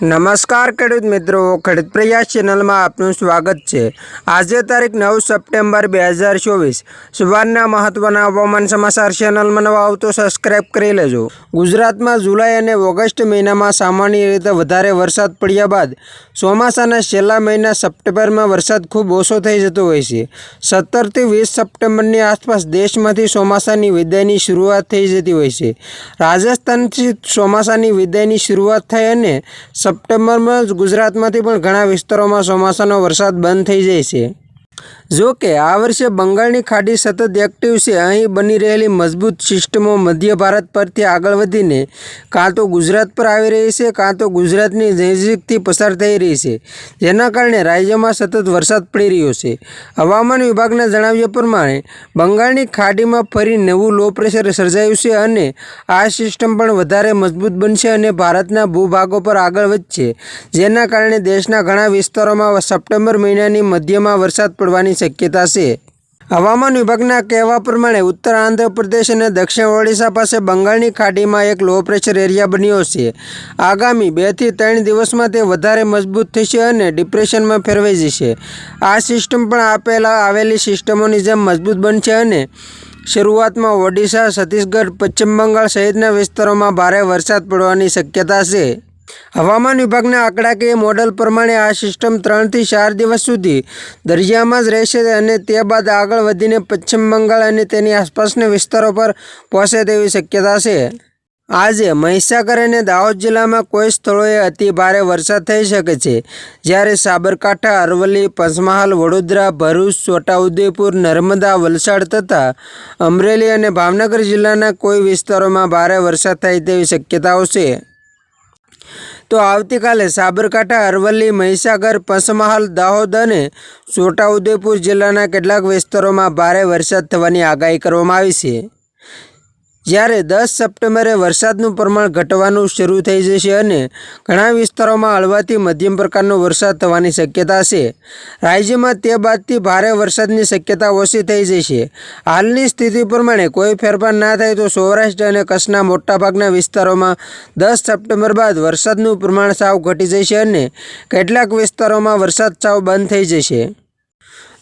નમસ્કાર ખેડૂત મિત્રો, ખેડૂત પ્રયાસ ચેનલમાં આપનું સ્વાગત છે. આજે તારીખ નવ સપ્ટેમ્બર બે હજાર ચોવીસ. સવારના મહત્વના હવામાન સમાચાર ચેનલમાં નવા આવતો સબસ્ક્રાઇબ કરી લેજો. ગુજરાતમાં જુલાઈ અને ઓગસ્ટ મહિનામાં સામાન્ય રીતે વધારે વરસાદ પડ્યા બાદ ચોમાસાના છેલ્લા મહિના સપ્ટેમ્બરમાં વરસાદ ખૂબ ઓછો થઈ જતો હોય છે. સત્તરથી વીસ સપ્ટેમ્બરની આસપાસ દેશમાંથી ચોમાસાની વિદાયની શરૂઆત થઈ જતી હોય છે. રાજસ્થાનથી ચોમાસાની વિદાયની શરૂઆત થઈ અને સપ્ટેમ્બરમાં જ ગુજરાતમાંથી પણ ઘણા વિસ્તારોમાં ચોમાસાનો વરસાદ બંધ થઈ જાય છે. જો કે આ વર્ષે બંગાળની ખાડી સતત એક્ટિવ છે, અહીં બની રહેલી મજબૂત સિસ્ટમો મધ્ય ભારત પરથી આગળ વધીને, કાં તો ગુજરાત પર આવી રહી છે, કાં તો ગુજરાતની નજીકથી પસાર થઈ રહી છે, જેના કારણે રાજ્યમાં સતત વરસાદ પડી રહ્યો છે. હવામાન વિભાગના જણાવ્યા પ્રમાણે, બંગાળની ખાડીમાં ફરી નવું લો પ્રેશર સર્જાયું છે અને આ સિસ્ટમ પણ વધારે મજબૂત બનશે અને ભારતના ભૂભાગો પર આગળ વધશે, જેના કારણે દેશના ઘણા વિસ્તારોમાં સપ્ટેમ્બર મહિનાની મધ્યમાં વરસાદ પડવાની શક્યતા છે. હવામાન વિભાગના કહેવા પ્રમાણે ઉત્તર આંધ્રપ્રદેશ અને દક્ષિણ ઓડિશા પાસે બંગાળની ખાડીમાં એક લો પ્રેશર એરિયા બન્યો છે. આગામી બેથી ત્રણ દિવસમાં તે વધારે મજબૂત થશે અને ડિપ્રેશનમાં ફેરવાઈ જશે. આ સિસ્ટમ પણ આપેલા આવેલી સિસ્ટમોની જેમ મજબૂત બનશે અને શરૂઆતમાં ઓડિશા, છત્તીસગઢ, પશ્ચિમ બંગાળ સહિતના વિસ્તારોમાં ભારે વરસાદ પડવાની શક્યતા છે. હવામાન વિભાગના આંકડાકીય મોડલ પ્રમાણે આ સિસ્ટમ ત્રણથી ચાર દિવસ સુધી દરિયામાં જ રહેશે અને તે બાદ આગળ વધીને પશ્ચિમ બંગાળ અને તેની આસપાસના વિસ્તારો પર પહોંચે તેવી શક્યતા છે. આજે મહીસાગર અને દાહોદ જિલ્લામાં કોઈ સ્થળોએ અતિ ભારે વરસાદ થઈ શકે છે. જ્યારે સાબરકાંઠા, અરવલ્લી, પંચમહાલ, વડોદરા, ભરૂચ, છોટાઉદેપુર, નર્મદા, વલસાડ તથા અમરેલી અને ભાવનગર જિલ્લાના કોઈ વિસ્તારોમાં ભારે વરસાદ થાય તેવી શક્યતાઓ છે. તો આવતીકાલે સાબરકાંઠા, અરવલ્લી, મહીસાગર, પંચમહાલ, દાહોદ અને છોટાઉદેપુર જિલ્લાના કેટલાક વિસ્તારોમાં ભારે વરસાદ થવાની આગાહી કરવામાં આવી છે. જ્યારે દસ સપ્ટેમ્બરે વરસાદનું પ્રમાણ ઘટવાનું શરૂ થઈ જશે અને ઘણા વિસ્તારોમાં હળવાથી મધ્યમ પ્રકારનો વરસાદ થવાની શક્યતા છે. રાજ્યમાં તે બાદથી ભારે વરસાદની શક્યતા ઓછી થઈ જશે. હાલની સ્થિતિ પ્રમાણે કોઈ ફેરફાર ના થાય તો સૌરાષ્ટ્ર અને કચ્છના મોટાભાગના વિસ્તારોમાં દસ સપ્ટેમ્બર બાદ વરસાદનું પ્રમાણ સાવ ઘટી જશે અને કેટલાક વિસ્તારોમાં વરસાદ સાવ બંધ થઈ જશે.